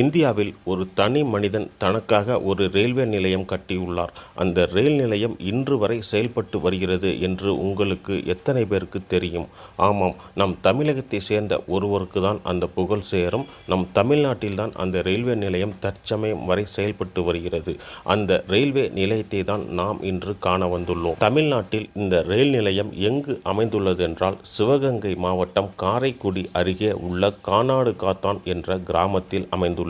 இந்தியாவில் ஒரு தனி மனிதன் தனக்காக ஒரு ரயில்வே நிலையம் கட்டியுள்ளார். அந்த ரயில் நிலையம் இன்று வரை செயல்பட்டு வருகிறது என்று உங்களுக்கு எத்தனை பேருக்கு தெரியும்? ஆமாம் நம் தமிழகத்தை சேர்ந்த ஒருவருக்கு தான் அந்த புகழ் சேரும். நம் தமிழ்நாட்டில்தான் அந்த ரயில்வே நிலையம் தற்சமயம் வரை செயல்பட்டு வருகிறது. அந்த ரயில்வே நிலையத்தை தான் நாம் இன்று காண வந்துள்ளோம். தமிழ்நாட்டில் இந்த ரயில் நிலையம் எங்கு அமைந்துள்ளது என்றால் சிவகங்கை மாவட்டம் காரைக்குடி அருகே உள்ள கானாடு காத்தான் என்ற கிராமத்தில் அமைந்துள்ளது.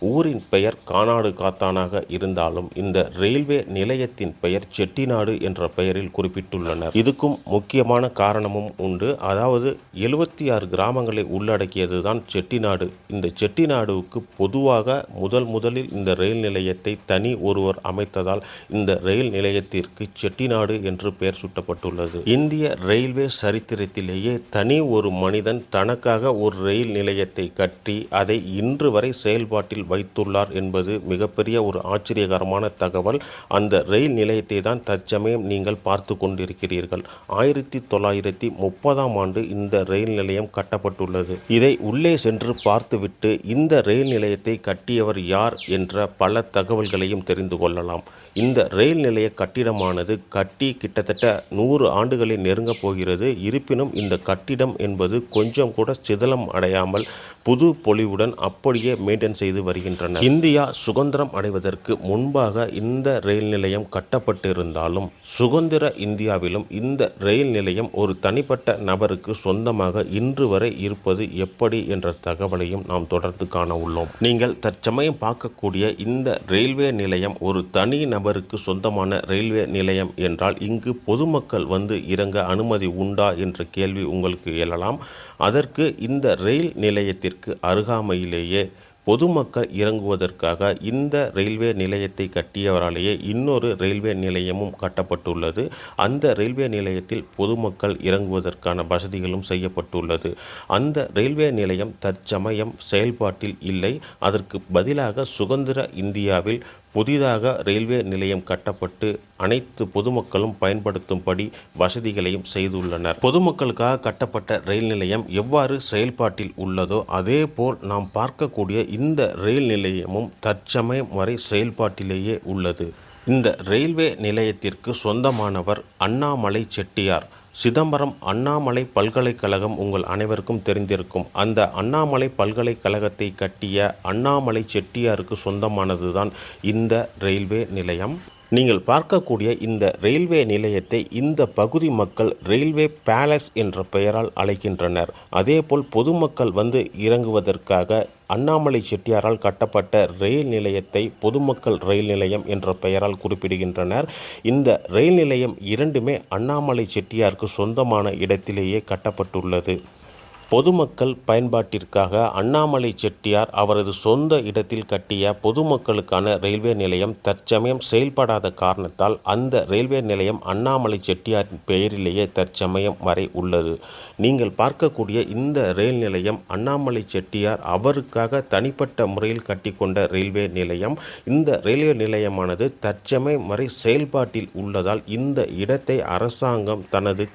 ஊரின் பெயர் கானாடு காத்தானாக இருந்தாலும் இந்த ரயில்வே நிலையத்தின் பெயர் செட்டிநாடு என்ற பெயரில் குறிப்பிட்டுள்ளனர். இதுக்கும் முக்கியமான காரணமும் உண்டு. அதாவது எழுபத்தி ஆறு கிராமங்களை உள்ளடக்கியதுதான் செட்டிநாடு. இந்த செட்டிநாடுவுக்கு பொதுவாக முதல் முதலில் இந்த ரயில் நிலையத்தை தனி ஒருவர் அமைத்ததால் இந்த ரயில் நிலையத்திற்கு செட்டிநாடு என்று பெயர் சூட்டப்பட்டுள்ளது. இந்திய ரயில்வே சரித்திரத்திலேயே தனி ஒரு மனிதன் தனக்காக ஒரு ரயில் நிலையத்தை கட்டி அதை இன்று வரை செயல்பாட்டில் வைத்துள்ளார் என்பது மிகப்பெரிய ஒரு ஆச்சரியகரமான தகவல். அந்த ரயில் நிலையத்தை தான் தற்சமயம் நீங்கள் பார்த்து கொண்டிருக்கிறீர்கள். ஆயிரத்தி தொள்ளாயிரத்தி முப்பதாம் ஆண்டு இந்த ரயில் நிலையம் கட்டப்பட்டுள்ளது. இதை உள்ளே சென்று பார்த்துவிட்டு இந்த ரயில் நிலையத்தை கட்டியவர் யார் என்ற பல தகவல்களையும் தெரிந்து கொள்ளலாம். இந்த ரயில் நிலைய கட்டிடமானது கட்டி கிட்டத்தட்ட நூறு ஆண்டுகளை நெருங்கப் போகிறது. இருப்பினும் இந்த கட்டிடம் என்பது கொஞ்சம் கூட சிதலம் அடையாமல் புது பொலிவுடன் அப்படியே மெயின்டைன் செய்து வருகின்றனர். இந்தியா சுதந்திரம் அடைவதற்கு முன்பாக இந்த ரயில் நிலையம் கட்டப்பட்டிருந்தாலும் சுதந்திர இந்தியாவிலும் இந்த ரயில் நிலையம் ஒரு தனிப்பட்ட நபருக்கு சொந்தமாக இன்று வரை இருப்பது எப்படி என்ற தகவலையும் நாம் தொடர்ந்து காண உள்ளோம். நீங்கள் தற்சமயம் பார்க்கக்கூடிய இந்த ரயில்வே நிலையம் ஒரு தனி நபருக்கு சொந்தமான ரயில்வே நிலையம் என்றால் இங்கு பொதுமக்கள் வந்து இறங்க அனுமதி உண்டா என்ற கேள்வி உங்களுக்கு எழலாம். அதற்கு இந்த ரயில் நிலையத்திற்கு அருகாமையிலேயே பொதுமக்கள் இறங்குவதற்காக இந்த ரயில்வே நிலையத்தை கட்டியவராலேயே இன்னொரு ரயில்வே நிலையமும் கட்டப்பட்டுள்ளது. அந்த ரயில்வே நிலையத்தில் பொதுமக்கள் இறங்குவதற்கான வசதிகளும் செய்யப்பட்டுள்ளது. அந்த ரயில்வே நிலையம் தற்சமயம் செயல்பாட்டில் இல்லை. அதற்கு பதிலாக சுதந்திர இந்தியாவில் புதிதாக ரயில்வே நிலையம் கட்டப்பட்டு அனைத்து பொதுமக்களும் பயன்படுத்தும்படி வசதிகளையும் செய்துள்ளனர். பொதுமக்களுக்காக கட்டப்பட்ட ரயில் நிலையம் எவ்வாறு செயல்பாட்டில் உள்ளதோ அதேபோல் நாம் பார்க்கக்கூடிய இந்த ரயில் நிலையமும் தற்சமயம் வரை செயல்பாட்டிலேயே உள்ளது. இந்த ரயில்வே நிலையத்திற்கு சொந்தமானவர் அண்ணாமலை செட்டியார். சிதம்பரம் அண்ணாமலை பல்கலைக்கழகம் உங்கள் அனைவருக்கும் தெரிந்திருக்கும். அந்த அண்ணாமலை பல்கலைக்கழகத்தை கட்டிய அண்ணாமலை செட்டியாருக்கு சொந்தமானதுதான் இந்த ரயில்வே நிலையம். நீங்கள் பார்க்கக்கூடிய இந்த ரயில்வே நிலையத்தை இந்த பகுதி மக்கள் ரயில்வே பேலஸ் என்ற பெயரால் அழைக்கின்றனர். அதேபோல் பொதுமக்கள் வந்து இறங்குவதற்காக அண்ணாமலை செட்டியாரால் கட்டப்பட்ட ரயில் நிலையத்தை பொதுமக்கள் ரயில் நிலையம் என்ற பெயரால் குறிப்பிடுகின்றனர். இந்த ரயில் நிலையம் இரண்டுமே அண்ணாமலை செட்டியாருக்கு சொந்தமான இடத்திலேயே கட்டப்பட்டுள்ளது. பொதுமக்கள் பயன்பாட்டிற்காக அண்ணாமலை செட்டியார் அவரது சொந்த இடத்தில் கட்டிய பொதுமக்களுக்கான ரயில்வே நிலையம் தற்சமயம் செயல்படாத காரணத்தால் அந்த ரயில்வே நிலையம் அண்ணாமலை செட்டியாரின் பெயரிலேயே தற்சமயம் வரை உள்ளது. நீங்கள் பார்க்கக்கூடிய இந்த ரயில் நிலையம் அண்ணாமலை செட்டியார் அவருக்காக தனிப்பட்ட முறையில் கட்டிக்கொண்ட ரயில்வே நிலையம். இந்த ரயில்வே நிலையமானது தற்சமயம் வரை செயல்பாட்டில் உள்ளதால் இந்த இடத்தை அரசாங்கம் தனது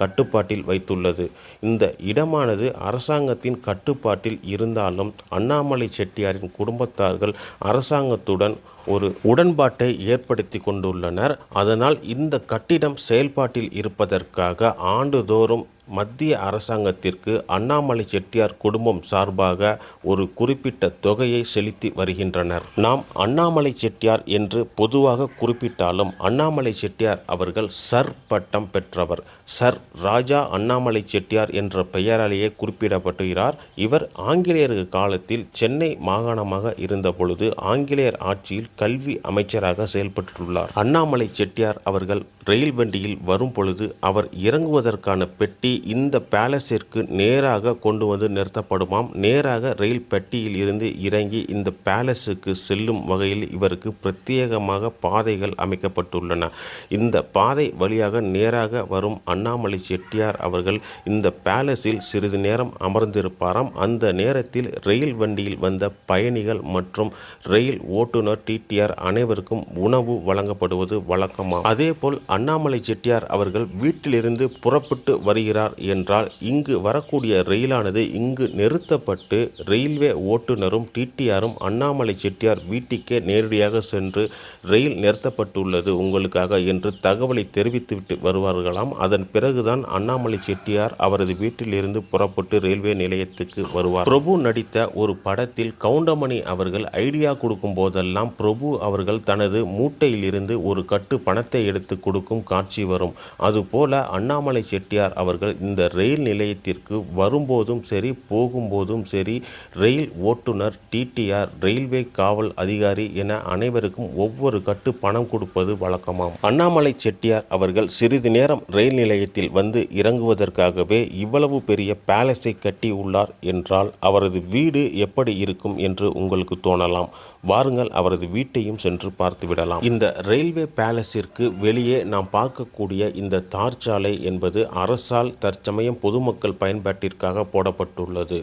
கட்டுப்பாட்டில் வைத்துள்ளது. இந்த இடமானது அரசாங்கத்தின் கட்டுப்பாட்டில் இருந்தாலும் அண்ணாமலை செட்டியாரின் குடும்பத்தார்கள் அரசாங்கத்துடன் ஒரு உடன்பாட்டை ஏற்படுத்தி கொண்டுள்ளனர். அதனால் இந்த கட்டிடம் செயல்பாட்டில் இருப்பதற்காக ஆண்டுதோறும் மத்திய அரசாங்கத்திற்கு அண்ணாமலை செட்டியார் குடும்பம் சார்பாக ஒரு குறிப்பிட்ட தொகையை செலுத்தி வருகின்றனர். நாம் அண்ணாமலை செட்டியார் என்று பொதுவாக குறிப்பிட்டாலும் அண்ணாமலை செட்டியார் அவர்கள் சர் பட்டம் பெற்றவர். சர் ராஜா அண்ணாமலை செட்டியார் என்ற பெயராலேயே குறிப்பிடப்படுகிறார் இவர் ஆங்கிலேயர் காலத்தில் சென்னை மாகாணமாக இருந்தபொழுது ஆங்கிலேயர் ஆட்சியில் கல்வி அமைச்சராக செயல்பட்டுள்ளார். அண்ணாமலை செட்டியார் அவர்கள் ரயில் வண்டியில் வரும் பொழுது அவர் இறங்குவதற்கான பெட்டி இந்த பேலஸிற்கு நேராக கொண்டு வந்து நிறுத்தப்படுமாம். நேராக ரயில் பெட்டியில் இருந்து இறங்கி இந்த பேலஸுக்கு செல்லும் வகையில் இவருக்கு பிரத்யேகமாக பாதைகள் அமைக்கப்பட்டுள்ளன. இந்த பாதை வழியாக நேராக வரும் அண்ணாமலை செட்டியார் அவர்கள் இந்த பேலஸில் சிறிது நேரம் அமர்ந்திருப்பாராம். அந்த நேரத்தில் ரயில் வண்டியில் வந்த பயணிகள் மற்றும் ரயில் ஓட்டுநர் டி. செட்டியார் அனைவருக்கும் உணவு வழங்கப்படுவது வழக்கமாகும் அதேபோல் அண்ணாமலை செட்டியார் அவர்கள் வீட்டிலிருந்து புறப்பட்டு வருகிறார் என்றால் இங்கு வரக்கூடிய ரயிலானது இங்கு நிறுத்தப்பட்டு ரயில்வே ஓட்டுநரும் டிடிஆரும் அண்ணாமலை செட்டியார் வீட்டுக்கே நேரடியாக சென்று ரயில் நிறுத்தப்பட்டுள்ளது உங்களுக்காக என்று தகவலை தெரிவித்துவிட்டு வருவார்களாம். அதன் பிறகுதான் அண்ணாமலை செட்டியார் அவரது வீட்டில் இருந்து புறப்பட்டு ரயில்வே நிலையத்துக்கு வருவார். பிரபு நடித்த ஒரு படத்தில் கவுண்டமணி அவர்கள் ஐடியா கொடுக்கும் போதெல்லாம் பிரபு அவர்கள் தனது மூட்டையிலிருந்து ஒரு கட்டு பணத்தை எடுத்து கொடுக்கும் காட்சி வரும். அதுபோல அண்ணாமலை செட்டியார் அவர்கள் இந்த ரயில் நிலையத்திற்கு வரும்போதும் சரி போகும்போதும் சரி ரயில் ஓட்டுநர் டிடிஆர் ரயில்வே காவல் அதிகாரி என அனைவருக்கும் ஒவ்வொரு கட்டு பணம் கொடுப்பது வழக்கமாம். அண்ணாமலை செட்டியார் அவர்கள் சிறிது நேரம் ரயில் நிலையத்தில் வந்து இறங்குவதற்காகவே இவ்வளவு பெரிய பேலஸை கட்டி உள்ளார் என்றால் அவரது வீடு எப்படி இருக்கும் என்று உங்களுக்கு தோணலாம். வாருங்கள் அவரது வீடு வீட்டையும் சென்று பார்த்து விடலாம். இந்த ரயில்வே பேலஸிற்கு வெளியே நாம் பார்க்கக்கூடிய இந்த தார் சாலை என்பது அரசால் தற்சமயம் பொதுமக்கள் பயன்பாட்டிற்காக போடப்பட்டுள்ளது.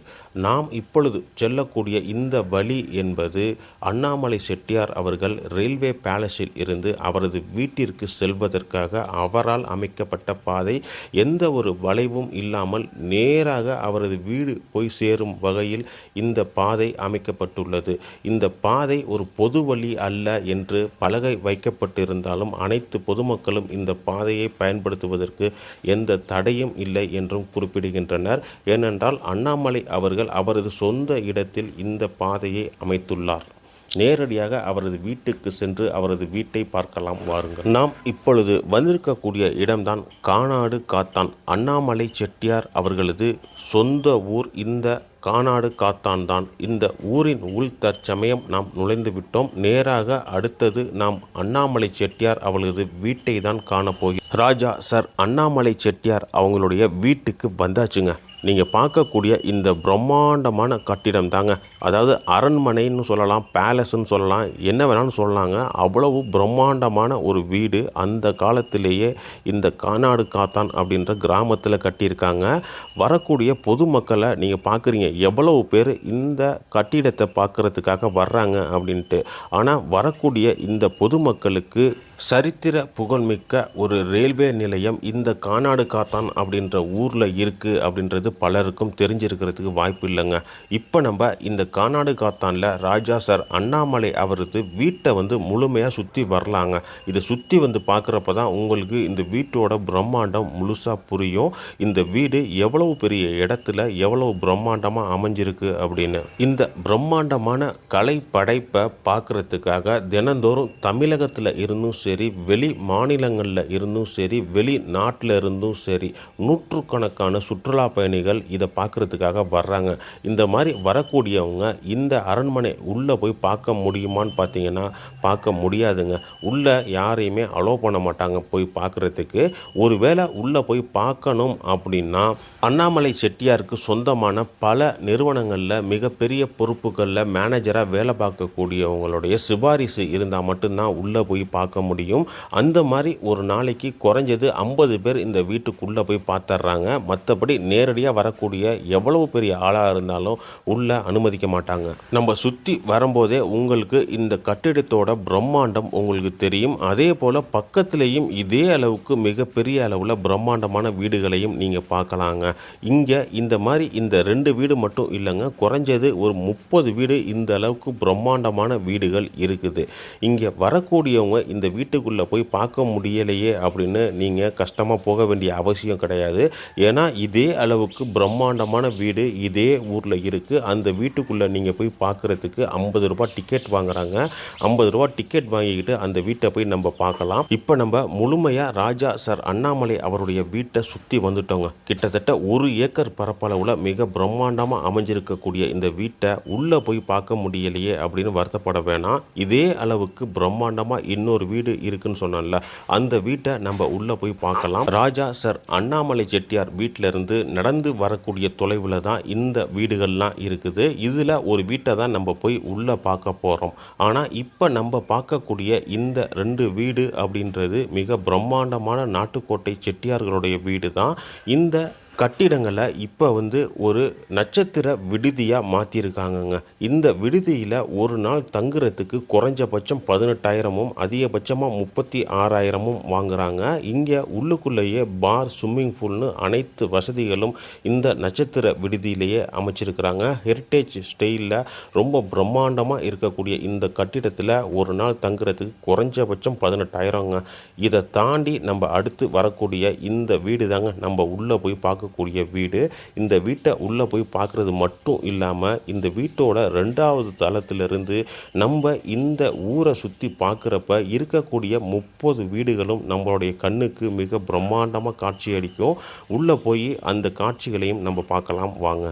நாம் இப்பொழுது செல்லக்கூடிய இந்த வழி என்பது அண்ணாமலை செட்டியார் அவர்கள் ரயில்வே பேலஸில் இருந்து அவரது வீட்டிற்கு செல்வதற்காக அவரால் அமைக்கப்பட்ட பாதை எந்த ஒரு வளைவும் இல்லாமல் நேராக அவரது வீடு போய் சேரும் வகையில் இந்த பாதை அமைக்கப்பட்டுள்ளது. இந்த பாதை ஒரு பொது வழி அல்ல என்று பலகை வைக்கப்பட்டிருந்தாலும் அனைத்து பொதுமக்களும் இந்த பாதையை பயன்படுத்துவதற்கு எந்த தடையும் இல்லை என்றும் குறிப்பிடுகின்றனர். ஏனென்றால் அண்ணாமலை அவர்கள் அவரது சொந்த இடத்தில் இந்த பாதையை அமைத்துள்ளார். நேரடியாக அவரது வீட்டுக்கு சென்று அவரது வீட்டை பார்க்கலாம் வாருங்கள். நாம் இப்பொழுது வந்திருக்கக்கூடிய இடம்தான் கானாடு காத்தான். அண்ணாமலை செட்டியார் அவர்களது சொந்த ஊர் இந்த கானாடு காத்தான் தான் இந்த ஊரின் உள் தற்சமயம் நாம் நுழைந்து விட்டோம். நேராக அடுத்தது நாம் அண்ணாமலை செட்டியார் அவளது வீட்டை தான் காணப்போகிறோம் ராஜா சார் அண்ணாமலை செட்டியார் அவங்களுடைய வீட்டுக்கு வந்தாச்சுங்க. நீங்கள் பார்க்கக்கூடிய இந்த பிரம்மாண்டமான கட்டிடம் தாங்க அதாவது அரண்மனைன்னு சொல்லலாம் பேலஸ்ன்னு சொல்லலாம் என்ன வேணாலும் சொல்லலாங்க. அவ்வளவு பிரம்மாண்டமான ஒரு வீடு அந்த காலத்திலேயே இந்த கானாடு காத்தான் அப்படின்ற கிராமத்தில் கட்டியிருக்காங்க. வரக்கூடிய பொதுமக்களை நீங்கள் பார்க்குறீங்க எவ்வளவு பேர் இந்த கட்டிடத்தை பார்க்குறதுக்காக வர்றாங்க அப்படின்ட்டு. ஆனால் வரக்கூடிய இந்த பொதுமக்களுக்கு சரித்திர புகழ்மிக்க ஒரு ரயில்வே நிலையம் இந்த கானாடு காத்தான் அப்படின்ற ஊரில் இருக்குது அப்படின்றது பலருக்கும் தெரிஞ்சிருக்கிறதுக்கு வாய்ப்பு இல்லைங்க. இப்போ நம்ம இந்த கானாடு காத்தானில் ராஜா சார் அண்ணாமலை அவரது வீட்டை வந்து முழுமையாக சுற்றி வரலாங்க. இதை சுற்றி வந்து பார்க்குறப்ப தான் உங்களுக்கு இந்த வீட்டோட பிரம்மாண்டம் முழுசாக புரியும். இந்த வீடு எவ்வளவு பெரிய இடத்துல எவ்வளவு பிரம்மாண்டமாக அமைஞ்சிருக்கு அப்படின்னு. இந்த பிரம்மாண்டமான கலை படைப்பை பார்க்குறதுக்காக தினந்தோறும் தமிழகத்தில் இருந்தும் சரி வெளி மாநிலங்களில் இருந்தும் சரி வெளி நாட்டில் இருந்தும் சரி நூற்றுக்கணக்கான சுற்றுலா பயணிகள் இதை பார்க்குறதுக்காக வர்றாங்க. இந்த மாதிரி வரக்கூடியவங்க இந்த அரண்மனை உள்ளே போய் பார்க்க முடியுமான்னு பார்த்தீங்கன்னா பார்க்க முடியாதுங்க. உள்ளே யாரையுமே அலோவ் பண்ண மாட்டாங்க போய் பார்க்குறதுக்கு. ஒருவேளை உள்ளே போய் பார்க்கணும் அப்படின்னா அண்ணாமலை செட்டியாருக்கு சொந்தமான பல நிறுவனங்களில் மிகப்பெரிய பொறுப்புகளில் மேனேஜராக வேலை பார்க்கக்கூடியவங்களுடைய சிபாரிசு இருந்தால் மட்டும்தான் உள்ளே போய் பார்க்க முடியும். அந்த மாதிரி ஒரு நாளைக்கு குறைஞ்சது ஐம்பது பேர் இந்த வீட்டுக்குள்ளே போய் பார்த்துட்றாங்க மற்றபடி நேரடியாக வரக்கூடிய எவ்வளவு பெரிய ஆளாக இருந்தாலும் உள்ளே அனுமதிக்க மாட்டாங்க. நம்ம சுற்றி வரும்போதே உங்களுக்கு இந்த கட்டிடத்தோட பிரம்மாண்டம் உங்களுக்கு தெரியும். அதே போல் பக்கத்துலேயும் இதே அளவுக்கு மிகப்பெரிய அளவில் பிரம்மாண்டமான வீடுகளையும் நீங்கள் பார்க்கலாங்க. இங்கே இந்த மாதிரி இந்த ரெண்டு வீடு மட்டும் இல்லைங்க. குறைஞ்சது ஒரு முப்பது வீடு இந்த அளவுக்கு பிரம்மாண்டமான வீடுகள் இருக்குது. இங்கே வரக்கூடியவங்க இந்த வீட்டுக்குள்ளே போய் பார்க்க முடியலையே அப்படின்னு நீங்கள் கஷ்டமாக போக வேண்டிய அவசியம் கிடையாது. ஏன்னா இதே அளவுக்கு பிரம்மாண்டமான வீடு இதே ஊரில் இருக்குது அந்த வீட்டுக்குள்ளே நீங்கள் போய் பார்க்குறதுக்கு ஐம்பது ரூபா டிக்கெட் வாங்குறாங்க. ஐம்பது ரூபா டிக்கெட் வாங்கிக்கிட்டு அந்த வீட்டை போய் நம்ம பார்க்கலாம். இப்போ நம்ம முழுமையாக ராஜா சார் அண்ணாமலை அவருடைய வீட்டை சுற்றி வந்துட்டோங்க. கிட்டத்தட்ட ஒரு ஏக்கர் பரப்பளவில் மிக பிரம்மாண்டமாக அமைஞ்சிருக்கக்கூடிய இந்த வீட்டை உள்ளே போய் பார்க்க முடியலையே அப்படின்னு வருத்தப்பட வேணாம். இதே அளவுக்கு பிரம்மாண்டமாக இன்னொரு வீடு இருக்குன்னு சொன்னோம்ல அந்த வீட்டை நம்ம உள்ளே போய் பார்க்கலாம். ராஜா சார் அண்ணாமலை செட்டியார் வீட்டிலிருந்து நடந்து வரக்கூடிய தொலைவில் தான் இந்த வீடுகள்லாம் இருக்குது. இதில் ஒரு வீட்டை தான் நம்ம போய் உள்ளே பார்க்க போகிறோம். ஆனால் இப்போ நம்ம பார்க்கக்கூடிய இந்த ரெண்டு வீடு அப்படின்றது மிக பிரம்மாண்டமான நாட்டுக்கோட்டை செட்டியார்களுடைய வீடு தான். இந்த கட்டிடங்களை இப்போ வந்து ஒரு நட்சத்திர விடுதியாக மாற்றிருக்காங்கங்க இந்த விடுதியில் ஒரு நாள் தங்குறதுக்கு குறைஞ்சபட்சம் பதினெட்டாயிரமும் அதிகபட்சமாக முப்பத்தி ஆறாயிரமும் வாங்குறாங்க. இங்கே உள்ளுக்குள்ளேயே பார் ஸ்விம்மிங் பூல்னு அனைத்து வசதிகளும் இந்த நட்சத்திர விடுதியிலேயே அமைச்சிருக்கிறாங்க. ஹெரிட்டேஜ் ஸ்டைலில் ரொம்ப பிரம்மாண்டமாக இருக்கக்கூடிய இந்த கட்டிடத்தில் ஒரு நாள் தங்குறதுக்கு குறைஞ்சபட்சம் பதினெட்டாயிரங்க. இதை தாண்டி நம்ம அடுத்து வரக்கூடிய இந்த வீடு தாங்க நம்ம உள்ளே போய் பார்க்கக்கூடிய வீடு இந்த வீட்டை உள்ளே போய் பார்க்குறது மட்டும் இல்லாமல் இந்த வீட்டோட ரெண்டாவது தளத்திலிருந்து நம்ம இந்த ஊரை சுற்றி பார்க்குறப்ப இருக்கக்கூடிய முப்பது வீடுகளும் நம்மளுடைய கண்ணுக்கு மிக பிரம்மாண்டமாக காட்சி அளிக்கும் உள்ளே போய் அந்த காட்சிகளையும் நம்ம பார்க்கலாம். வாங்க.